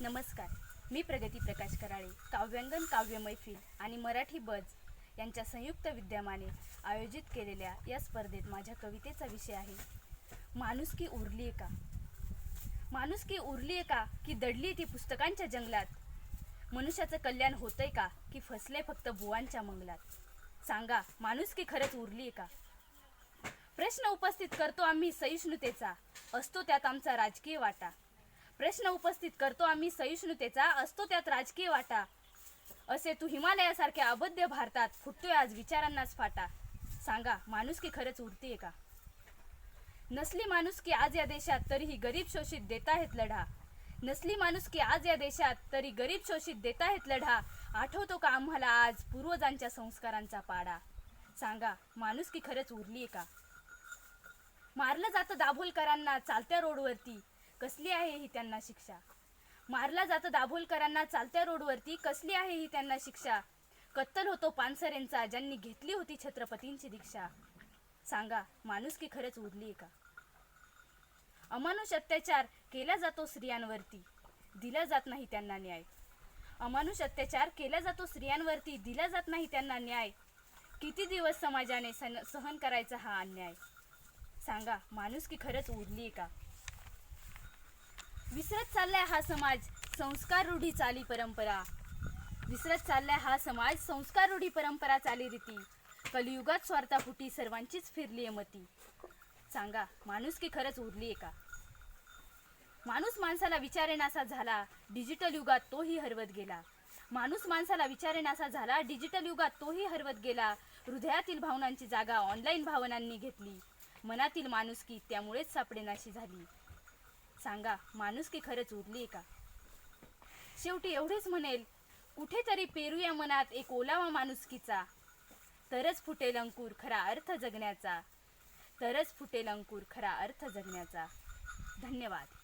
नमस्कार. मी प्रगती प्रकाश कराळे काव्यांगण काव्य मैफिल आणि मराठी बज यांच्या संयुक्त विद्यमाने आयोजित केलेल्या या स्पर्धेत माझ्या कवितेचा विषय आहे माणुसकी उरली का? माणुसकी उरली का की दडली ती पुस्तकांच्या जंगलात? मनुष्याचं कल्याण होतंय का की फसले फक्त बुवांच्या मंगलात? सांगा माणुसकी खरंच उरली का? प्रश्न उपस्थित करतो आम्ही सहिष्णुतेचा असतो त्यात आमचा राजकीय वाटा. प्रश्न उपस्थित करतो आम्ही सहिष्णुतेचा असतो त्यात राजकीय वाटा. असे तू हिमालयासारख्या अबद्ध भारतात फुटतोय आज विचारांनाच फाटा. सांगा माणुसकी खरंच उरतीये का? नसली माणुसकी आज या देशात तरीही गरीब शोषित देत आहेत लढा. नसली माणुसकी आज या देशात तरी गरीब शोषित देत आहेत लढा. आठवतो का आम्हाला आज पूर्वजांच्या संस्कारांचा पाडा? सांगा माणुसकी खरंच उरलीये का? मारलं जातं दाभोलकरांना चालत्या रोडवरती. कसली आहे ही त्यांना शिक्षा? मारलं जातं दाभोलकरांना चालत्या रोडवरती कसली आहे ही त्यांना शिक्षा? कत्तल होतो पानसरेंचा ज्यांनी घेतली होती छत्रपतींची दीक्षा. सांगा माणुसकी खरंच उरली का? अमानुष अत्याचार केला जातो स्त्रियांवरती दिला जात नाही त्यांना न्याय. अमानुष अत्याचार केला जातो स्त्रियांवरती दिला जात नाही त्यांना न्याय. किती दिवस समाजाने सन सहन करायचा हा अन्याय? सांगा माणुसकी खरंच उरली का? विसरत चाललाय हा समाज संस्कार रूढी चाली परंपरा. विसरत चाललाय हा समाज संस्कार रूढी परंपरा चालीरीती कलियुगात स्वार्थापुटी सर्वांचीच फिरली मती. सांगा माणुसकी खरंच उरली का? माणूस माणसाला विचारेनासा झाला डिजिटल युगात तोही हरवत गेला. माणूस माणसाला विचारेनासा झाला डिजिटल युगात तोही हरवत गेला. हृदयातील भावनांची जागा ऑनलाईन भावनांनी घेतली. मनातील माणुसकी त्यामुळेच सापडेनाशी झाली. सांगा माणुसकी खरंच उरली का? शेवटी एवढेच म्हणेल कुठेतरी पेरूया मनात एक ओलावा माणुसकीचा. तरच फुटेल अंकुर खरा अर्थ जगण्याचा. तरच फुटेल अंकुर खरा अर्थ जगण्याचा. धन्यवाद.